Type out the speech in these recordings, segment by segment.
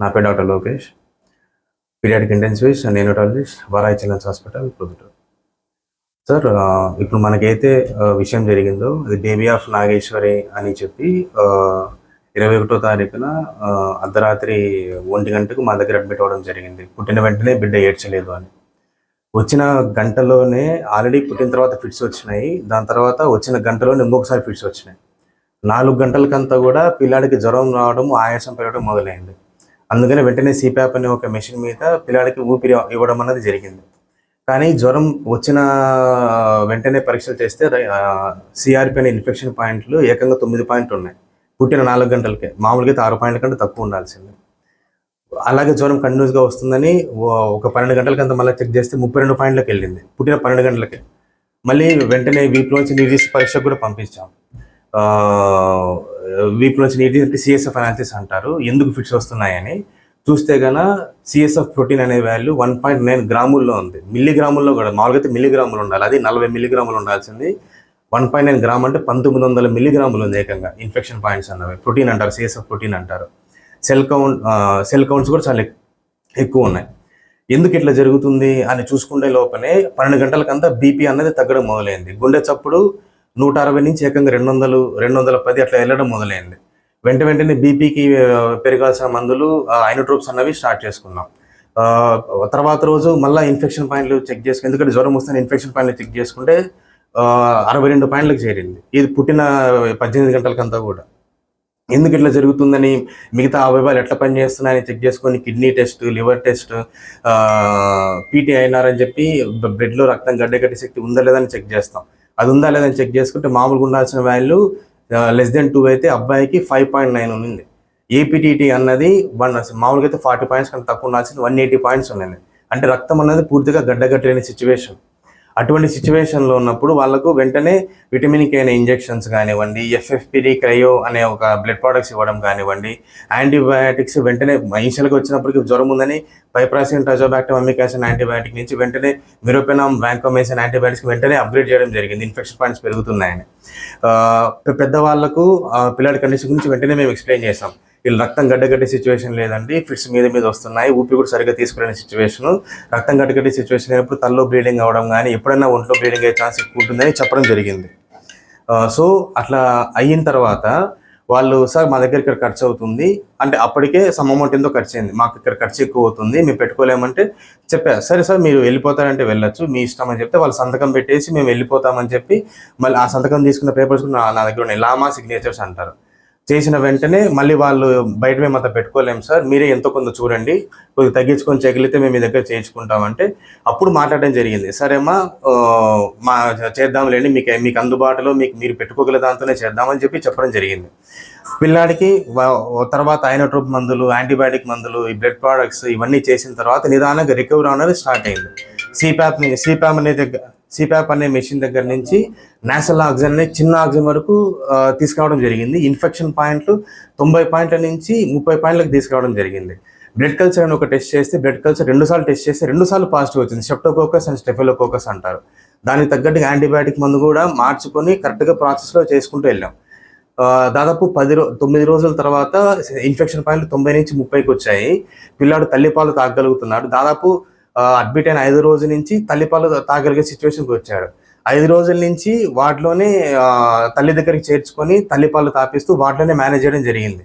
నా పేరు doctor Lokesh pediatric intensivist and neonatologist వరాయి children's hospital Proddatur sir ఇప్పుడు మనకైతే విషయం జరిగిందో అది బేబీ ఆఫ్ నాగేశ్వరి అని చెప్పి ఇరవై ఒకటో తారీఖున అర్ధరాత్రి ఒంటి గంటకు మా దగ్గర అడ్మిట్ అవ్వడం జరిగింది. పుట్టిన వెంటనే బిడ్డ ఏడ్చలేదు అని. వచ్చిన గంటలోనే ఆల్రెడీ పుట్టిన తర్వాత ఫిట్స్ వచ్చినాయి. దాని తర్వాత వచ్చిన గంటలోనే ఇంకొకసారి ఫిట్స్ వచ్చినాయి. నాలుగు గంటలకంతా కూడా పిల్లాడికి జ్వరం రావడం ఆయాసం పెరగడం మొదలైంది. అందుకని వెంటనే సిప్యాప్ అనే ఒక మెషిన్ మీద పిల్లాడికి ఊపిరి ఇవ్వడం అన్నది జరిగింది. కానీ జ్వరం వచ్చిన వెంటనే పరీక్షలు చేస్తే సిఆర్పి అనే ఇన్ఫెక్షన్ పాయింట్లు ఏకంగా తొమ్మిది పాయింట్లు ఉన్నాయి. పుట్టిన నాలుగు గంటలకే. మామూలుగా అయితే ఆరు పాయింట్ల కంటే తక్కువ ఉండాల్సింది. అలాగే జ్వరం కంటిన్యూస్గా వస్తుందని ఒక పన్నెండు గంటలకంతా మళ్ళీ చెక్ చేస్తే ముప్పై రెండు పాయింట్లకు వెళ్ళింది. పుట్టిన పన్నెండు గంటలకే. మళ్ళీ వెంటనే వీపులోంచి నీటి పరీక్షకు కూడా పంపించాం. వీపు నుంచి నీటి సిఎస్ఎఫ్ అనాలిసిస్ అంటారు. ఎందుకు ఫిట్స్ వస్తున్నాయని చూస్తే గన సిఎస్ఎఫ్ ప్రోటీన్ అనే వాల్యూ వన్ పాయింట్ నైన్ గ్రాముల్లో ఉంది. మిల్లీగ్రాముల్లో కూడా మామూలుగా అయితే మిల్లీగ్రాములు ఉండాలి. అది నలభై మిల్లీగ్రాములు ఉండాల్సింది. వన్ పాయింట్ నైన్ గ్రామ్ అంటే పంతొమ్మిది వందల మిల్లీగ్రాములు ఉంది ఏకంగా ఇన్ఫెక్షన్ పాయింట్స్ అన్నవి. ప్రోటీన్ అంటారు సిఎస్ఎఫ్ ప్రోటీన్ అంటారు. సెల్ కౌంట్ సెల్ కౌంట్స్ కూడా చాలా ఎక్కువ ఉన్నాయి. ఎందుకు ఇట్లా జరుగుతుంది అని చూసుకునే లోపలే పన్నెండు గంటలకంతా బీపీ అన్నది తగ్గడం మొదలైంది. గుండె చప్పుడు నూట అరవై నుంచి ఏకంగా రెండు వందలు రెండు వందల పది అట్లా వెళ్ళడం మొదలైంది. వెంట వెంటనే బీపీకి పెరగాల్సిన మందులు ఐనోట్రోప్స్ అన్నవి స్టార్ట్ చేసుకున్నాం. తర్వాత రోజు మళ్ళీ ఇన్ఫెక్షన్ పాయింట్లు చెక్ చేసుకుని ఎందుకంటే జ్వరం వస్తే ఇన్ఫెక్షన్ పాయింట్లు చెక్ చేసుకుంటే అరవై రెండు పాయింట్లకు చేరింది. ఇది పుట్టిన పద్దెనిమిది గంటలకంతా కూడా. ఎందుకు ఇట్లా జరుగుతుందని మిగతా అవయవాలు ఎట్లా పనిచేస్తున్నాయని చెక్ చేసుకొని kidney test liver test PT అయినారని చెప్పి బ్లడ్లో రక్తం గడ్డగట్టి శక్తి ఉందా లేదని చెక్ చేస్తాం. అది ఉందా లేదని చెక్ చేసుకుంటే మామూలుగా ఉండాల్సిన వాల్యూ లెస్ దెన్ టూ అయితే అబ్బాయికి ఫైవ్ పాయింట్ నైన్ ఉంది ఏపీటీటీ అన్నది వన్ మామూలుగా అయితే ఫార్టీ పాయింట్స్ కంటే తక్కువ ఉండాల్సింది వన్ ఎయిటీ పాయింట్స్ ఉన్నాయి అంటే రక్తం అన్నది పూర్తిగా గడ్డగట్టలేని సిచ్యువేషన్ అటువంటి సిచ్యువేషన్లో ఉన్నప్పుడు వాళ్ళకు వెంటనే విటమిన్ కే అనే ఇంజెక్షన్స్ కానివ్వండి ఎఫ్ఎఫ్పిడి క్రయో అనే ఒక బ్లడ్ ప్రొడక్ట్స్ ఇవ్వడం కానివ్వండి యాంటీబయాటిక్స్ వెంటనే ఇనిషియల్గా వచ్చినప్పటికి జ్వరం ఉందని పైప్రాసిన్ టజోబాక్టమ్ అమికాసిన్ యాంటీబయాటిక్ నుంచి వెంటనే మిరోపెనామ్ వ్యాంకోమేసిన్ యాంటీబయాటిక్స్ వెంటనే అప్గ్రేడ్ చేయడం జరిగింది. ఇన్ఫెక్షన్ పాయింట్స్ పెరుగుతున్నాయని. పెద్దవాళ్ళకు పిల్లడి పెద్దవాళ్ళకు పిల్లాడి కండిషన్ గురించి వెంటనే మేము ఎక్స్ప్లెయిన్ చేసాం వీళ్ళు రక్తం గడ్డగడ్డే సిచ్యువేషన్ లేదండి. ఫిట్స్ మీద మీద వస్తున్నాయి. ఊపి కూడా సరిగ్గా తీసుకునే సిచ్యువేషన్ రక్తం గడ్డగడ్డే సిచ్యువేషన్ అయినప్పుడు తల్లో బ్లీడింగ్ అవడం కానీ ఎప్పుడైనా ఒంట్లో బ్లీడింగ్ అయ్యే ఛాన్స్ ఎక్కువ ఉంటుందని చెప్పడం జరిగింది. సో అట్లా అయిన తర్వాత వాళ్ళు సార్ మా దగ్గర ఇక్కడ ఖర్చు అవుతుంది. అంటే అప్పటికే సమ్ అమౌంట్ ఎంతో ఖర్చు అయింది. మాకు ఇక్కడ ఖర్చు ఎక్కువ అవుతుంది. మేము పెట్టుకోలేమంటే చెప్పారు సరే సార్ మీరు వెళ్ళిపోతారంటే వెళ్ళొచ్చు. మీ ఇష్టం అని చెప్తే వాళ్ళు సంతకం పెట్టేసి మేము వెళ్ళిపోతామని చెప్పి మళ్ళీ ఆ సంతకం తీసుకున్న పేపర్స్ నా- నా దగ్గర ఉన్నాయి. లామా సిగ్నేచర్స్ అంటారు. చేసిన వెంటనే మళ్ళీ వాళ్ళు బయట మేము అంత పెట్టుకోలేము సార్. మీరే ఎంతో కొంత చూడండి. కొద్దిగా తగ్గించుకొని చెగిలితే మేము మీ దగ్గర చేయించుకుంటామంటే అప్పుడు మాట్లాడడం జరిగింది. సరేమ్మా మా చేద్దాంలేండి మీకు మీకు అందుబాటులో మీకు మీరు పెట్టుకోగల దాంతోనే చేద్దామని చెప్పి చెప్పడం జరిగింది. పిల్లాడికి తర్వాత ఐనోట్రోప్ మందులు యాంటీబయాటిక్ మందులు ఈ బ్లడ్ ప్రోడక్ట్స్ ఇవన్నీ చేసిన తర్వాత నిదానంగా రికవర్ అనేది స్టార్ట్ అయింది. సిప్యాప్ సిప్యాప్ అనేది సిపాప్ సిప్యాప్ అనే మెషిన్ దగ్గర నుంచి నేషనల్ ఆక్సిజన్ అనే చిన్న ఆక్సిజన్ వరకు తీసుకురావడం జరిగింది. ఇన్ఫెక్షన్ పాయింట్లు తొంభై పాయింట్ల నుంచి ముప్పై పాయింట్లకు తీసుకురావడం జరిగింది. బ్లడ్ కల్చర్ అని ఒక టెస్ట్ చేస్తే బ్లడ్ కల్చర్ రెండు సార్లు టెస్ట్ చేస్తే రెండు సార్లు పాజిటివ్ వచ్చింది. సెప్టోకోకస్ అండ్ స్టెఫెలోకోకస్ అంటారు. దానికి తగ్గట్టుగా యాంటీబయాటిక్ మందు కూడా మార్చుకొని కరెక్ట్గా ప్రాసెస్లో చేసుకుంటూ వెళ్ళాం. దాదాపు పది రో తొమ్మిది రోజుల తర్వాత ఇన్ఫెక్షన్ పాయింట్లు తొంభై నుంచి ముప్పైకి వచ్చాయి. పిల్లాడు తల్లిపాలు తాగగలుగుతున్నాడు. దాదాపు అడ్మిట్ అయిన ఐదు రోజుల నుంచి తల్లిపాలు తాగలిగే సిచ్యువేషన్కి వచ్చాడు. ఐదు రోజుల నుంచి వాటిలోనే తల్లి దగ్గరికి చేర్చుకొని తల్లిపాలు తాపిస్తూ వాటిలోనే మేనేజ్ చేయడం జరిగింది.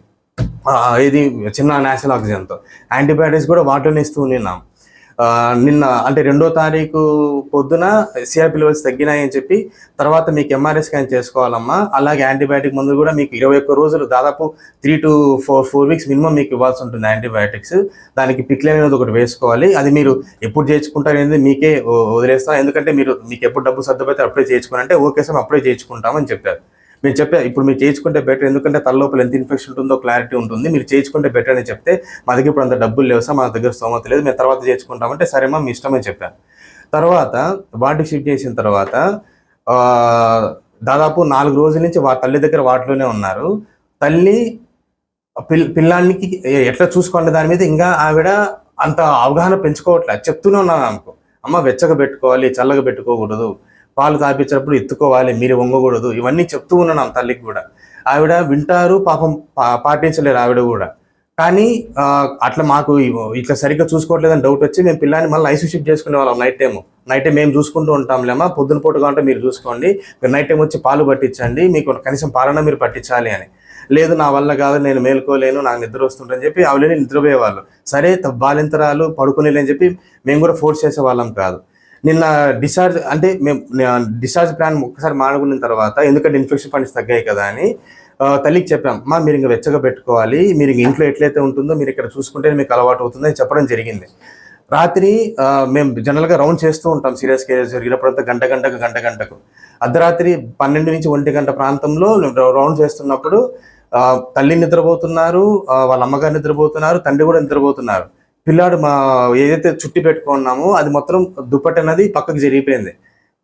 ఇది చిన్న నేషనల్ ఆక్సిజన్తో యాంటీబయాటిక్స్ కూడా వాటిలోనే ఇస్తూ ఉన్నాం నిన్న అంటే రెండో తారీఖు పొద్దున సిఆర్పి లెవెల్స్ తగ్గినాయని చెప్పి తర్వాత మీకు ఎంఆర్ఎస్ స్కాన్ చేసుకోవాలమ్మా. అలాగే యాంటీబయాటిక్ మందులు కూడా మీకు ఇరవై ఒక్క రోజులు దాదాపు three to four four weeks minimum మీకు ఇవ్వాల్సి ఉంటుంది యాంటీబయాటిక్స్. దానికి పిక్లు అనేది ఒకటి వేసుకోవాలి. అది మీరు ఎప్పుడు చేయించుకుంటారు అనేది మీకే వదిలేస్తాను వదిలేస్తాం. ఎందుకంటే మీరు మీకు ఎప్పుడు డబ్బు సర్దుపడితే అప్లై చేయించుకుని అంటే ఓకే సార్ అప్లై చేయించుకుంటామని చెప్పారు. మీరు చెప్పే ఇప్పుడు మీరు చేయించుకుంటే బెటర్ ఎందుకంటే తలలోపల ఎంత ఇన్ఫెక్షన్ ఉంటుందో క్లారిటీ ఉంటుంది. మీరు చేయించుకుంటే బెటర్ అని చెప్తే మా దగ్గర ఇప్పుడు అంత డబ్బులు లేవు సార్ మా దగ్గర స్తోమత లేదు. మేము తర్వాత చేయించుకుంటామంటే సరేమా మీ ఇష్టమని చెప్పాను. తర్వాత వాటికి షిఫ్ట్ చేసిన తర్వాత దాదాపు నాలుగు రోజుల నుంచి వా తల్లి దగ్గర వాటిలోనే ఉన్నారు. తల్లి పిల్ పిల్లానికి ఎట్లా చూసుకోండి దాని మీద ఇంకా ఆవిడ అంత అవగాహన పెంచుకోవట్లేదు చెప్తూనే ఉన్నాను అనుకో అమ్మ వెచ్చగా పెట్టుకోవాలి చల్లగా పెట్టుకోకూడదు. పాలు తాపించినప్పుడు ఎత్తుకోవాలి మీరు వంగకూడదు. ఇవన్నీ చెప్తూ ఉన్నాను ఆమె తల్లికి కూడా. ఆవిడ వింటారు పాపం పా- పాటించలేరు ఆవిడ కూడా. కానీ అట్లా మాకు ఇట్లా సరిగ్గా చూసుకోవట్లేదని డౌట్ వచ్చి మేము పిల్లాన్ని మళ్ళీ ఐసీ షిఫ్ట్ చేసుకునే వాళ్ళం నైట్ టైం నైట్ టైం మేము చూసుకుంటూ ఉంటాంలేమా పొద్దున పూట కావాలంటే మీరు చూసుకోండి. మీరు నైట్ టైం వచ్చి పాలు పట్టించండి. మీకు కనీసం పాలన మీరు పట్టించాలి అని. లేదు నా వల్ల కాదు నేను మేలుకోలేను నాకు నిద్ర వస్తుంటని చెప్పి ఆవిడని నిద్రపోయేవాళ్ళు. సరే బాలింతరాలు పడుకునేలేని చెప్పి మేము కూడా ఫోర్స్ చేసేవాళ్ళం కాదు. నిన్న డిశ్చార్జ్ అంటే మేము డిశ్చార్జ్ ప్లాన్ ఒక్కసారి మానుకున్న తర్వాత ఎందుకంటే ఇన్ఫెక్షన్ ఫండ్స్ తగ్గాయి కదా అని తల్లికి చెప్పాం మా మీరు ఇంకా వెచ్చగా పెట్టుకోవాలి మీరు ఇంక ఇంట్లో ఎట్లయితే ఉంటుందో మీరు ఇక్కడ చూసుకుంటే మీకు అలవాటు అవుతుంది అని చెప్పడం జరిగింది. రాత్రి మేము జనరల్గా రౌండ్ చేస్తూ ఉంటాం సీరియస్ కేసెస్ జరిగినప్పుడంతా గంట గంటకు గంట గంటకు. అర్ధరాత్రి పన్నెండు నుంచి ఒంటి గంట ప్రాంతంలో రౌండ్ చేస్తున్నప్పుడు తల్లి నిద్రపోతున్నారు వాళ్ళ అమ్మగారు నిద్రపోతున్నారు తండ్రి కూడా నిద్రపోతున్నారు. పిల్లాడు మా ఏదైతే చుట్టి పెట్టుకున్నామో అది మొత్తం దుప్పటి అనేది పక్కకు జరిగిపోయింది.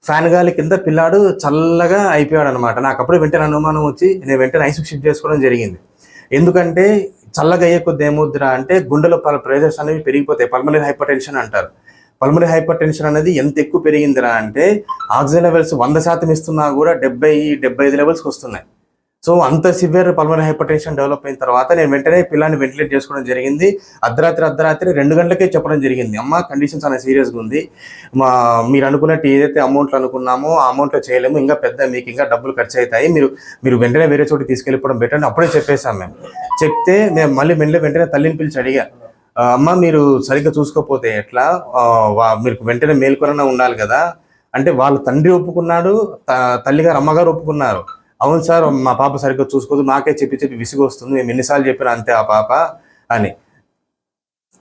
ఫ్యాన్ గాలి కింద పిల్లాడు చల్లగా అయిపోయాడు అనమాట నాకు అప్పుడు వెంటనే అనుమానం వచ్చి నేను వెంటనే ఐసు షిఫ్ట్ చేసుకోవడం జరిగింది. ఎందుకంటే చల్లగా అయ్యే కొద్ది ఏమవుద్దిరా అంటే గుండెలో ప్రెజర్స్ అనేవి పెరిగిపోతాయి. పల్మరీ హైపర్ టెన్షన్ అంటారు. పల్మరీ హైపర్ టెన్షన్ అనేది ఎంత ఎక్కువ పెరిగిందిరా అంటే ఆక్సిజన్ లెవెల్స్ వంద శాతం ఇస్తున్నా కూడా డెబ్బై డెబ్బై ఐదు లెవెల్స్కి వస్తున్నాయి. సో అంత severe pulmonary hypertension develop అయిన తర్వాత నేను వెంటనే పిల్లాన్ని వెంటిలేట్ చేసుకోవడం జరిగింది. అర్ధరాత్రి అర్ధరాత్రి రెండు గంటలకే చెప్పడం జరిగింది. అమ్మ కండిషన్స్ చాలా సీరియస్గా ఉంది. మా మీరు అనుకున్నట్టు ఏదైతే అమౌంట్లు అనుకున్నామో ఆ అమౌంట్లో చేయలేము. ఇంకా పెద్ద మీకు ఇంకా డబ్బులు ఖర్చు అవుతాయి మీరు మీరు వెంటనే వేరే చోటు తీసుకెళ్ళిపోవడం బెటర్ అని అప్పుడే చెప్పేశాం మేము. చెప్తే మేము మళ్ళీ వెంటనే వెంటనే తల్లిని పిలిచి అడిగా అమ్మ మీరు సరిగ్గా చూసుకోకపోతే ఎట్లా? వా- మీరు వెంటనే మేల్కొనన్నా ఉండాలి కదా. అంటే వాళ్ళ తండ్రి ఒప్పుకున్నాడు త- తల్లిగారు అమ్మగారు ఒప్పుకున్నారు. అవును సార్ మా పాప సరిగ్గా చూసుకోదు నాకే చెప్పి చెప్పి విసుగు వస్తుంది మేము ఎన్నిసార్లు చెప్పినా అంతే ఆ పాప అని.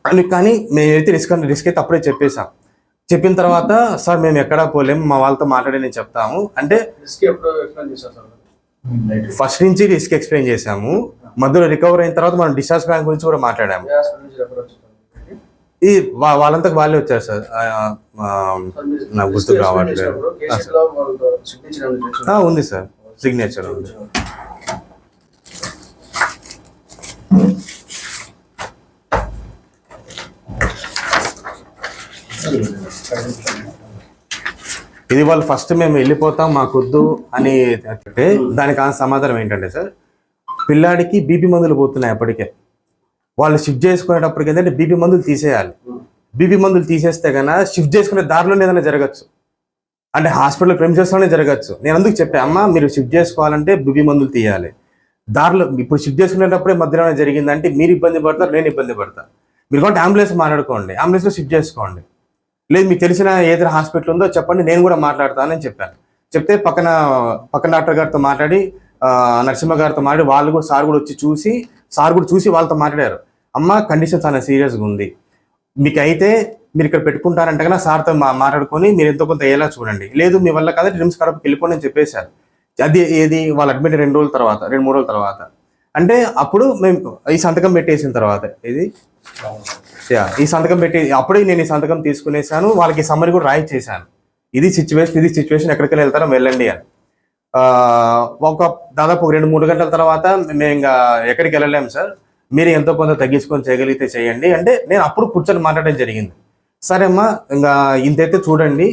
అని కానీ మేమైతే రిస్క్ రిస్క్ అయితే అప్పుడే చెప్పేశాం. చెప్పిన తర్వాత సార్ మేము ఎక్కడా పోలేము మా వాళ్ళతో మాట్లాడి నేను చెప్తాము. అంటే ఫస్ట్ నుంచి రిస్క్ ఎక్స్ప్లెయిన్ చేశాము. మధ్యలో రికవర్ అయిన తర్వాత మనం డిశ్చార్జ్ ప్లాన్ గురించి కూడా మాట్లాడాము. ఈ వా- వాళ్ళంతకు వాళ్ళే వచ్చారు సార్. నాకు గుర్తుకు రావట్లేదు. ఉంది సార్. సిగ్నేచర్ ఉంది. ఇది వాళ్ళు ఫస్ట్ మేము వెళ్ళిపోతాం మాకొద్దు అని అంటే దానికి సమాధానం ఏంటంటే సార్ పిల్లాడికి బీపీ మందులు పోతున్నాయి అప్పటికే. వాళ్ళు షిఫ్ట్ చేసుకునేటప్పటికి ఏంటంటే బీపీ మందులు తీసేయాలి. బీపీ మందులు తీసేస్తే కన్నా షిఫ్ట్ చేసుకునే దారిలో ఏదైనా జరగచ్చు. అంటే హాస్పిటల్ ప్రెమిసెస్లోనే జరగచ్చు. నేను అందుకు చెప్పాను అమ్మ మీరు షిఫ్ట్ చేసుకోవాలంటే బీపీ మందులు తీయాలి. దారిలో ఇప్పుడు షిఫ్ట్ చేసుకునేటప్పుడే మధ్యలో జరిగిందంటే మీరు ఇబ్బంది పడతారు నేను ఇబ్బంది పడతా. మీరు కాబట్టి అంబులెన్స్ మాట్లాడుకోండి అంబులెన్స్లో షిఫ్ట్ చేసుకోండి. లేదు మీకు తెలిసిన ఏదైనా హాస్పిటల్ ఉందో చెప్పండి నేను కూడా మాట్లాడతానని చెప్పాను. చెప్తే పక్కన పక్కన డాక్టర్ గారితో మాట్లాడి నరసింహ గారితో మాట్లాడి వాళ్ళు కూడా సార్ కూడా వచ్చి చూసి సార్ కూడా చూసి వాళ్ళతో మాట్లాడారు. అమ్మ కండిషన్ చాలా సీరియస్గా ఉంది. మీకు అయితే మీరు ఇక్కడ పెట్టుకుంటారంటే కన్నా సార్తో మా మాట్లాడుకొని మీరు ఎంతో కొంత అయ్యేలా చూడండి. లేదు మీ వల్ల కదా రిమ్స్ కడపకి వెళ్ళిపోండి అని చెప్పేశారు. అది ఏది? వాళ్ళు అడ్మిట్ రెండు రోజుల తర్వాత రెండు మూడు రోజుల తర్వాత. అంటే అప్పుడు మేము ఈ సంతకం పెట్టేసిన తర్వాత ఇది యా ఈ సంతకం పెట్టి అప్పుడే నేను ఈ సంతకం తీసుకునేసాను వాళ్ళకి సమ్మరి కూడా రాయి చేశాను ఇది సిచ్యువేషన్ ఇది సిచ్యువేషన్ ఎక్కడికి వెళ్తారో? వెళ్ళండి అని. ఒక దాదాపు ఒక రెండు మూడు గంటల తర్వాత మేము ఇంకా ఎక్కడికి వెళ్ళలేము సార్. మీరు ఎంతో కొంత తగ్గించుకొని చేయగలిగితే చేయండి. అంటే నేను అప్పుడు కూర్చొని మాట్లాడడం జరిగింది. సరే అమ్మా ఇంకా ఇంతైతే చూడండి.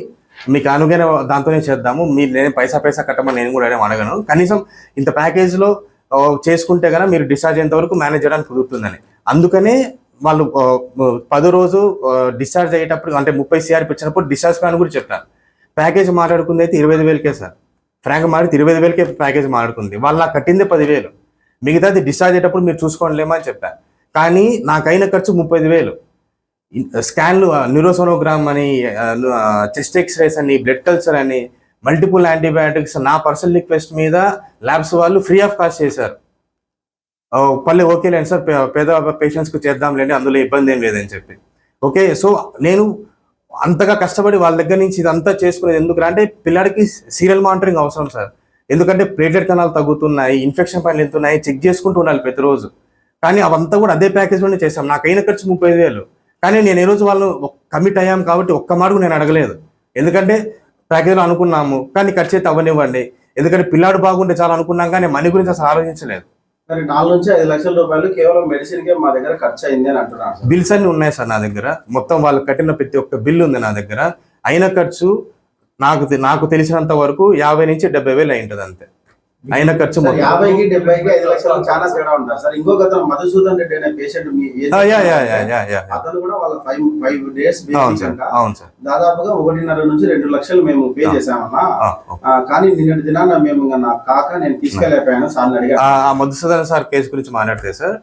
మీకు అనుగైన దాంతోనే చేద్దాము. మీరు నేను పైసా పైసా కట్టమని నేను కూడా అడగను. కనీసం ఇంత ప్యాకేజ్లో చేసుకుంటే కనుక మీరు డిశ్చార్జ్ అయ్యేంత వరకు మేనేజ్ చేయడానికి కుదురుతుందని. అందుకనే వాళ్ళు పది పదో రోజు డిశ్చార్జ్ అయ్యేటప్పుడు అంటే ముప్పై సిఆర్పి ఇచ్చినప్పుడు డిశ్చార్జ్ ప్లాన్ కూడా చెప్పాను ప్యాకేజ్ మాట్లాడుకుంది అయితే ఇరవై ఐదు వేలకే సార్. ఫ్రాంక్ మాట్లాడితే ఇరవై ఐదు వేలకే ప్యాకేజ్ మాట్లాడుకుంది. వాళ్ళు నాకు కట్టిందే పదివేలు మిగతాది డిశ్చార్జ్ అయ్యేటప్పుడు మీరు చూసుకోలేమా అని చెప్పాను కానీ నాకైన ఖర్చు ముప్పై ఐదు వేలు. స్కాన్లు న్యూరోసోనోగ్రామ్ అని చెస్ట్ ఎక్స్రేస్ అని బ్లడ్ కల్చర్ అని మల్టిపుల్ యాంటీబయాటిక్స్ నా పర్సనల్ రిక్వెస్ట్ మీద ల్యాబ్స్ వాళ్ళు ఫ్రీ ఆఫ్ కాస్ట్ చేశారు. పల్లె ఓకే లేండి సార్ పేద పేషెంట్స్కి చేద్దాంలేండి అందులో ఇబ్బంది ఏం లేదని చెప్పి. ఓకే సో నేను అంతగా కష్టపడి వాళ్ళ దగ్గర నుంచి ఇదంతా చేసుకునేది ఎందుకంటే పిల్లాడికి సీరియల్ మానిటరింగ్ అవసరం సార్. ఎందుకంటే ప్లేటెడ్ కణాలు తగ్గుతున్నాయి ఇన్ఫెక్షన్ పైన వెళ్తున్నాయి చెక్ చేసుకుంటూ ఉండాలి ప్రతిరోజు. కానీ అవంతా కూడా అదే ప్యాకేజ్లోనే చేసాం నాకైన ఖర్చు ముప్పై వేలు. కానీ నేను ఏ రోజు వాళ్ళు కమిట్ అయ్యాం కాబట్టి ఒక్క మార్కు నేను అడగలేదు. ఎందుకంటే ప్యాకేజ్లో అనుకున్నాము కానీ ఖర్చు అయితే అవ్వనివ్వండి. ఎందుకంటే పిల్లాడు బాగుంటే చాలా అనుకున్నాం కానీ మనీ గురించి అసలు ఆలోచించలేదు. మరి నాలుగు నుంచి ఐదు లక్షల రూపాయలు కేవలం మెడిసిన్ కే మా దగ్గర ఖర్చు అయింది అని అంటున్నారు. బిల్స్ అన్ని ఉన్నాయి సార్ నా దగ్గర. మొత్తం వాళ్ళు కట్టిన ప్రతి ఒక్క బిల్ ఉంది నా దగ్గర. అయిన ఖర్చు నాకు నాకు తెలిసినంత వరకు యాభై నుంచి డెబ్బై వేలు అయి ఉంటుంది అంతే. అయిన ఖర్చు సార్ యాభైకి డెబ్బైకి ఐదు లక్షలు చాలా తేడా ఉంటారు సార్. ఇంకొక అతను మధుసూదన్ రెడ్డి అనే పేషెంట్ మీ ఏజ్ ఆ, yeah yeah yeah yeah yeah. అతను కూడా వాళ్ళ five five days sir sir. దాదాపుగా ఒకటిన్నర నుంచి రెండు లక్షలు మేము పే. చేసామన్నా కానీ నిన్నటి దినాన మేము నా కాక నేను తీసుకెళ్ళిపోయాను సార్ని అడిగాను. మధుసూదన్ సార్ కేసు గురించి మాట్లాడితే సార్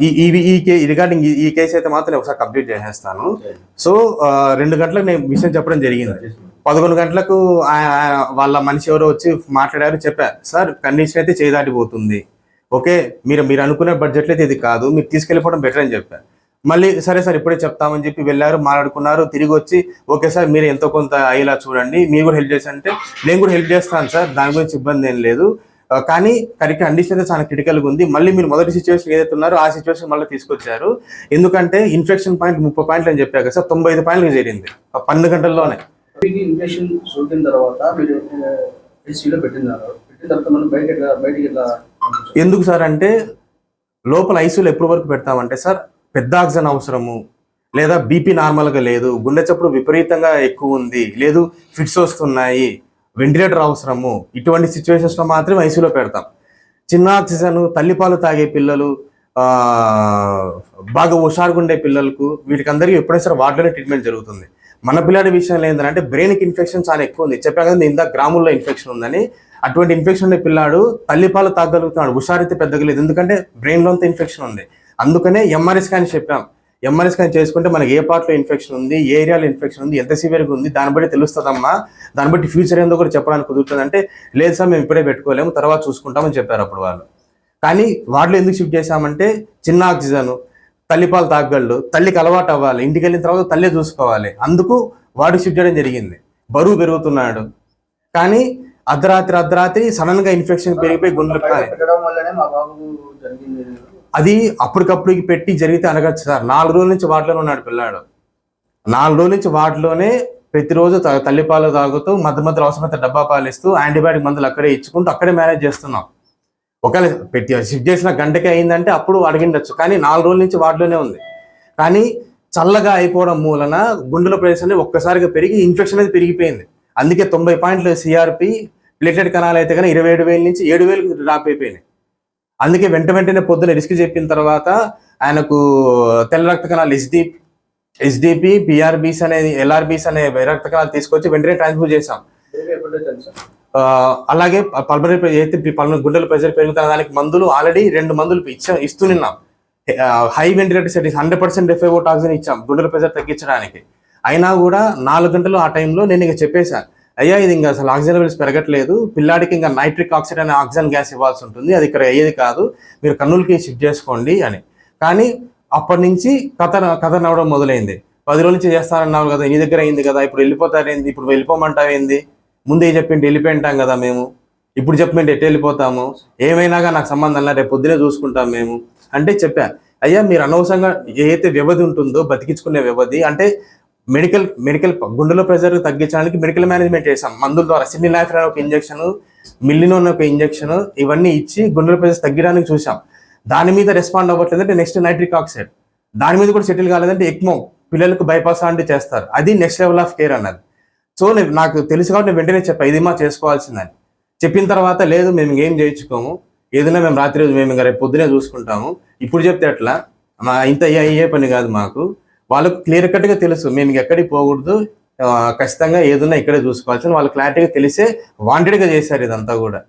ఈ ఈ కే రిగార్డింగ్ ఈ- కేసు అయితే మాత్రం ఒకసారి కంప్లీట్ చేసేస్తాను. సో రెండు గంటలకు నేను విషయం చెప్పడం జరిగింది. పదకొండు గంటలకు వాళ్ళ మనిషి ఎవరో వచ్చి మాట్లాడారు చెప్పారు సార్ కండిషన్ అయితే చేయదాటిపోతుంది ఓకే మీరు మీరు అనుకునే బడ్జెట్లో అయితే ఇది కాదు మీరు తీసుకెళ్ళిపోవడం బెటర్ అని చెప్పారు. మళ్ళీ సరే సార్ ఇప్పుడే చెప్తామని చెప్పి వెళ్ళారు మాట్లాడుకున్నారు తిరిగి వచ్చి ఓకే సార్ మీరు ఎంతో కొంత అయ్యేలా చూడండి మీరు కూడా హెల్ప్ చేసి అంటే నేను కూడా హెల్ప్ చేస్తాను సార్ దాని గురించి ఇబ్బంది ఏం లేదు. కానీ కరెక్ట్ కండిషన్ అయితే చాలా క్రిటికల్గా ఉంది. మళ్ళీ మీరు మొదటి సిచ్యువేషన్ ఏదైతే ఉన్నారో ఆ సిచ్యువేషన్ మళ్ళీ తీసుకొచ్చారు. ఎందుకంటే ఇన్ఫెక్షన్ పాయింట్ ముప్పై పాయింట్లు అని చెప్పారు కదా సార్ తొంభై ఐదు పాయింట్లు చేరింది. ఆ పన్నెండు గంటల్లోనే. మీకు ఇన్ఫెక్షన్ సోకిన తర్వాత మీరు ఎస్సీలో పెట్టినారు పెట్టిన తర్వాత మనం బయట బయటికి ఎందుకు సార్ అంటే లోపల ఐసీయూలో ఎప్పటి వరకు పెడతామంటే సార్ పెద్ద ఆక్సిజన్ అవసరము. లేదా బీపీ నార్మల్గా లేదు. గుండె చప్పుడు విపరీతంగా ఎక్కువ ఉంది. లేదు ఫిట్స్ వస్తున్నాయి. వెంటిలేటర్ అవసరము. ఇటువంటి సిచ్యువేషన్స్లో మాత్రమే ఐసీయూలో పెడతాం. చిన్న ఆక్సిజన్ తల్లిపాలు తాగే పిల్లలు బాగా హుషారుగా ఉండే పిల్లలకు వీటికందరికీ ఎప్పుడైనా సరే వాటిలోనే ట్రీట్మెంట్ జరుగుతుంది. మన పిల్లాడి విషయంలో ఏంటంటే బ్రెయిన్కి ఇన్ఫెక్షన్ చాలా ఎక్కువ ఉంది. చెప్పాను కదా ఇందాక గ్రాముల్లో ఇన్ఫెక్షన్ ఉందని. అటువంటి ఇన్ఫెక్షన్ ఉండే పిల్లాడు తల్లిపాలు తాగలుగుతున్నాడు. హుషారైతే పెద్దగా లేదు. ఎందుకంటే బ్రెయిన్లో అంతా ఇన్ఫెక్షన్ ఉంది. అందుకనే ఎంఆర్ఐ స్కాన్ చెప్పాం. ఎంఆర్ఐ స్కాన్ చేసుకుంటే మనకి ఏ పార్ట్లో ఇన్ఫెక్షన్ ఉంది ఏ ఏరియాలో ఇన్ఫెక్షన్ ఉంది ఎంత సివియర్గా ఉంది దాన్ని బట్టి తెలుస్తుందమ్మా. దాన్ని బట్టి ఫ్యూచర్ ఏందో కూడా చెప్పడానికి కుదురుతుంది. అంటే లేదు సార్ మేము ఇప్పుడే పెట్టుకోలేము తర్వాత చూసుకుంటామని చెప్పారు అప్పుడు వాళ్ళు. కానీ వాటిలో ఎందుకు షిఫ్ట్ చేశామంటే చిన్న ఆక్సిజన్ తల్లిపాలు తాగగలడు తల్లికి అలవాటు అవ్వాలి ఇంటికి వెళ్ళిన తర్వాత తల్లే చూసుకోవాలి. అందుకు వాడికి షిఫ్ట్ చేయడం జరిగింది. బరువు పెరుగుతున్నాడు. కానీ అర్ధరాత్రి అర్ధరాత్రి సడన్గా ఇన్ఫెక్షన్ పెరిగిపోయి గుండెలు అది అప్పటికప్పుడుకి పెట్టి జరిగితే అనగచ్చు సార్. నాలుగు రోజుల నుంచి వాటిలోనే ఉన్నాడు పిల్లాడు. నాలుగు రోజుల నుంచి వాటిలోనే ప్రతిరోజు తల్లిపాలు తాగుతూ మధ్య మధ్యలో అవసరమైతే డబ్బా పాలు ఇస్తూ యాంటీబయాటిక్ మందులు అక్కడే ఇచ్చుకుంటూ అక్కడే మేనేజ్ చేస్తున్నాం. ఒకవేళ పెట్టి షిఫ్ట్ చేసిన గంటకే అయిందంటే అప్పుడు అడిగిండొచ్చు. కానీ నాలుగు రోజుల నుంచి వాటిలోనే ఉంది. కానీ చల్లగా అయిపోవడం మూలన గుండెల ప్రదేశం ఒక్కసారిగా పెరిగి ఇన్ఫెక్షన్ అనేది పెరిగిపోయింది. అందుకే తొంభై పాయింట్లు సిఆర్పి ప్లేటెడ్ కణాలు అయితే కానీ ఇరవై ఏడు వేల నుంచి ఏడు వేలకు డ్రాప్ అయిపోయినాయి. అందుకే వెంట వెంటనే పొద్దున రిస్క్ చెప్పిన తర్వాత ఆయనకు తెల్ల రక్త కణాలు ఎస్డి ఎస్డిపి పిఆర్బీస్ అనేది ఎల్ఆర్బీస్ అనే రక్త కణాలు తీసుకొచ్చి వెంటనే ట్రాన్స్ఫర్ చేసాం అలాగే పల్మరీ అయితే పల్మరీ గుండెల ప్రెషర్ పెరుగుతున్న దానికి మందులు ఆల్రెడీ రెండు మందులు ఇచ్చా ఇస్తున్నాం high ventilator settings hundred percent FIO toxin ఇచ్చాం గుండెల ప్రెషర్ తగ్గించడానికి. అయినా కూడా నాలుగు గంటలు ఆ టైంలో నేను ఇక చెప్పేశాను అయ్యా ఇది ఇంకా అసలు ఆక్సిజన్ లెవెల్స్ పెరగట్లేదు. పిల్లాడికి ఇంకా నైట్రిక్ ఆక్సైడ్ అనే ఆక్సిజన్ గ్యాస్ ఇవ్వాల్సి ఉంటుంది. అది ఇక్కడ అయ్యేది కాదు. మీరు కర్నూలుకి షిఫ్ట్ చేసుకోండి అని. కానీ అప్పటి నుంచి కథ కథ నవ్వడం మొదలైంది. పది రోజుల నుంచి చేస్తానన్నావు కదా నీ దగ్గర అయింది కదా ఇప్పుడు వెళ్ళిపోతారేంది ఇప్పుడు వెళ్ళిపోమంటావేంది? ముందే చెప్పింటే వెళ్ళిపోయింటాం కదా మేము. ఇప్పుడు చెప్పమంటే ఎట్టు వెళ్ళిపోతాము? ఏమైనాగా నాకు సంబంధం లేదు రేపు పొద్దునే చూసుకుంటాం మేము అంటే చెప్పా. అయ్యా మీరు అనవసరంగా ఏదైతే వ్యవధి ఉంటుందో బతికించుకునే వ్యవధి అంటే మెడికల్ మెడికల్ గుండెలో ప్రెషర్ తగ్గించడానికి మెడికల్ మేనేజ్మెంట్ చేసాం. మందుల ద్వారా సిన్ని లైఫ్ ఒక ఇంజెక్షన్ మిల్లినోన్ ఒక ఇంజెక్షన్ ఇవన్నీ ఇచ్చి గుండెల ప్రెషర్ తగ్గడానికి చూసాం. దాని మీద రెస్పాండ్ అవ్వట్లేదంటే నెక్స్ట్ నైట్రిక్ ఆక్సైడ్ దాని మీద కూడా సెటిల్ కాలేదంటే ఎక్మో పిల్లలకు బైపాస్ లాంటివి చేస్తారు. అది నెక్స్ట్ లెవెల్ ఆఫ్ కేర్ అన్నది. సో నేను నాకు తెలుసు కాబట్టి నేను వెంటనే చెప్పా ఇది మా చేసుకోవాల్సిందని. చెప్పిన తర్వాత లేదు మేము ఏం చేయించుకోము. ఏదైనా మేము రాత్రి రోజు మేము ఇంకా రేపు పొద్దునే చూసుకుంటాము. ఇప్పుడు చెప్తే అట్లా మా ఇంత అయ్యే అయ్యే పని కాదు మాకు. వాళ్ళకు క్లియర్ కట్గా తెలుసు. మేము ఎక్కడికి పోకూడదు. ఖచ్చితంగా ఏదైనా ఇక్కడే చూసుకోవాల్సింది. వాళ్ళు క్లారిటీగా తెలిసే వాంటెడ్గా చేశారు ఇదంతా కూడా.